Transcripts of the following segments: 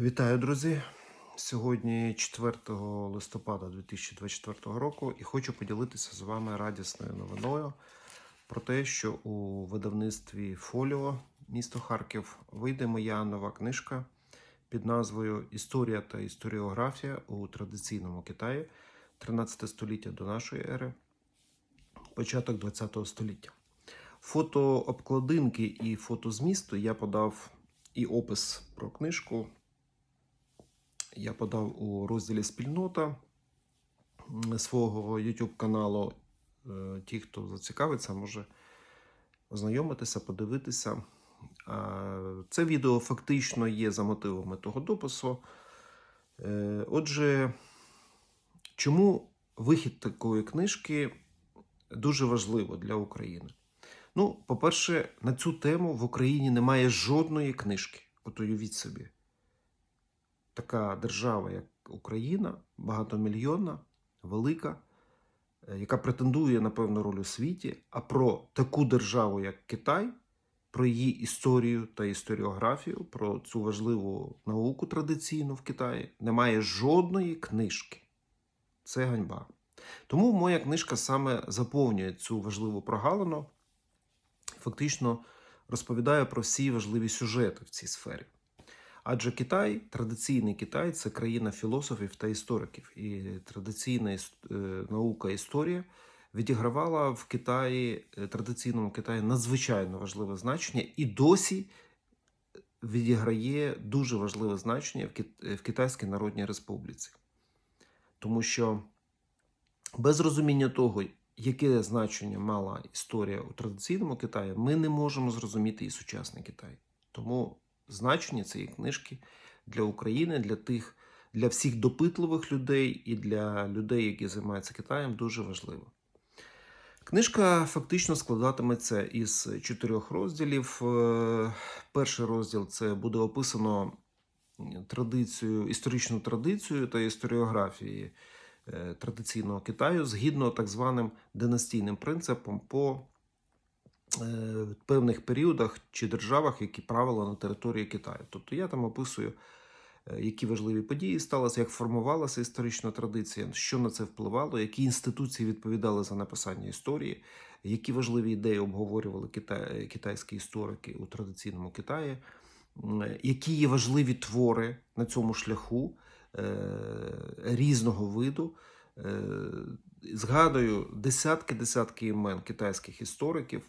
Вітаю, друзі! Сьогодні 4 листопада 2024 року і хочу поділитися з вами радісною новиною про те, що у видавництві Фоліо місто Харків вийде моя нова книжка під назвою Історія та історіографія у традиційному Китаї 13 століття до нашої ери, початок 20 століття. Фото обкладинки і фото змісту я подав і опис про книжку я подав у розділі спільнота свого YouTube каналу. Е, Ті, хто зацікавиться, може ознайомитися, подивитися. Це відео фактично є за мотивами того допису. Е, Отже, чому вихід такої книжки дуже важливо для України? Ну, по-перше, на цю тему в Україні немає жодної книжки. От уявіть собі така держава, як Україна, багатомільйонна, велика, е, яка претендує на певну роль у світі, а про таку державу, як Китай, про її історію та історіографію, про цю важливу науку традиційну в Китаї, немає жодної книжки. Це ганьба. Тому моя книжка саме заповнює цю важливу прогалину, фактично розповідає про всі важливі сюжети в цій сфері. Адже Китай, традиційний Китай це країна філософів та істориків, і традиційна е, наука історія відігравала в Китаї, е, традиційному Китаї надзвичайно важливе значення і досі відіграє дуже важливе значення в Китайській Народній Республіці. Тому що без розуміння того, яке значення мала історія у традиційному Китаї, ми не можемо зрозуміти і сучасний Китай. Тому значення цієї книжки для України, для тих, для всіх допитливих людей і для людей, які займаються Китаєм, дуже важливо. Книжка фактично складатиметься із чотирьох розділів. Е, Перший розділ це буде описано традицію, історичну традицію та історіографії е, традиційного Китаю згідно так званим династійним принципом по е, певних періодах чи державах, які правили на території Китаю. Тобто я там описую, е, які важливі події сталися, як формувалася історична традиція, що на це впливало, які інституції відповідали за написання історії, які важливі ідеї обговорювали китай, китайські історики у традиційному Китаї, які є важливі твори на цьому шляху е, різного виду. Е, Згадую десятки-десятки імен китайських істориків,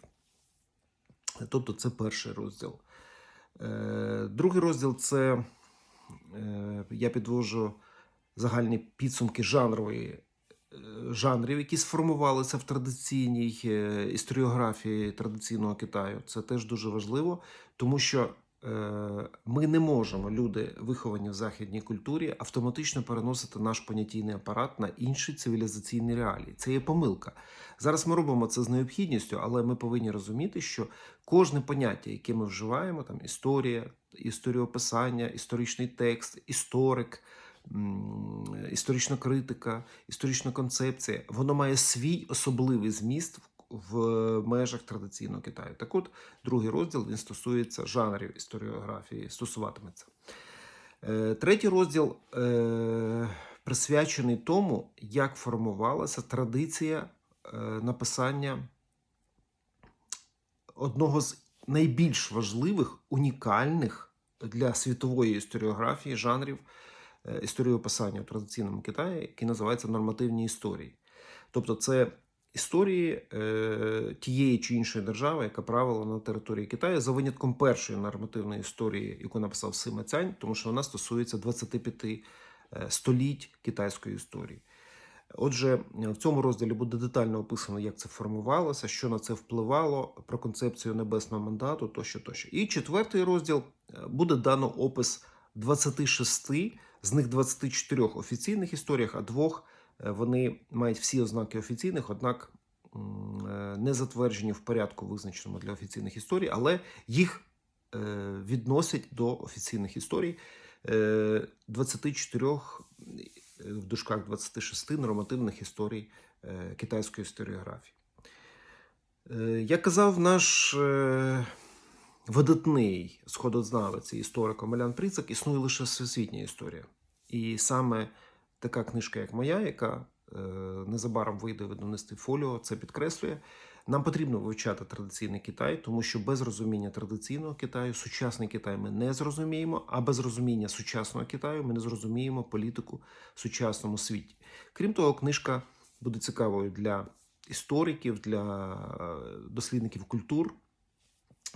Тобто це перший розділ. Е, Другий розділ це е, я підвожу загальні підсумки жанрової е, жанрів, які сформувалися в традиційній історіографії традиційного Китаю. Це теж дуже важливо, тому що ми не можемо, люди, виховані в західній культурі, автоматично переносити наш понятійний апарат на інші цивілізаційні реалії. Це є помилка. Зараз ми робимо це з необхідністю, але ми повинні розуміти, що кожне поняття, яке ми вживаємо, там історія, історіописання, історичний текст, історик, історична критика, історична концепція, воно має свій особливий зміст в межах традиційного Китаю. Так от, другий розділ він стосується жанрів історіографії, стосуватиметься. Е, Третій розділ е, присвячений тому, як формувалася традиція е, написання одного з найбільш важливих, унікальних для світової історіографії жанрів історіописання у традиційному Китаї, який називається нормативні історії. Тобто, це історії е, тієї чи іншої держави, яка правила на території Китаю, за винятком першої нормативної історії, яку написав Сима Цянь, тому що вона стосується 25 е, століть китайської історії. Отже, в цьому розділі буде детально описано, як це формувалося, що на це впливало, про концепцію небесного мандату, тощо, тощо. І четвертий розділ е, буде дано опис 26, з них 24 офіційних історіях, а двох е, вони мають всі ознаки офіційних, однак не затверджені в порядку, визначеному для офіційних історій, але їх е, відносять до офіційних історій. Е, 24 е, в дужках 26 нормативних історій е, китайської історіографії. Е, Як казав наш е, видатний сходознавець і історик Омелян Прицак, існує лише всесвітня історія. І саме така книжка, як моя, яка е, незабаром вийде видавництві фоліо, це підкреслює. Нам потрібно вивчати традиційний Китай, тому що без розуміння традиційного Китаю сучасний Китай ми не зрозуміємо, а без розуміння сучасного Китаю ми не зрозуміємо політику в сучасному світі. Крім того, книжка буде цікавою для істориків, для е, дослідників культур,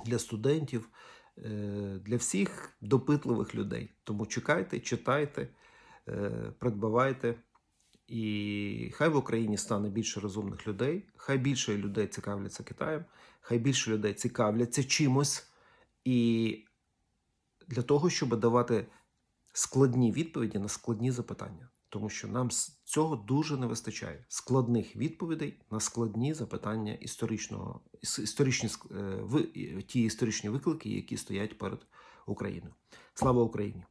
для студентів, е, для всіх допитливих людей. Тому чекайте, читайте, е, придбавайте. І хай в Україні стане більше розумних людей, хай більше людей цікавляться Китаєм, хай більше людей цікавляться чимось. І для того, щоб давати складні відповіді на складні запитання. Тому що нам цього дуже не вистачає складних відповідей на складні запитання історичного історичні ск- е, ті історичні виклики, які стоять перед Україною. Слава Україні!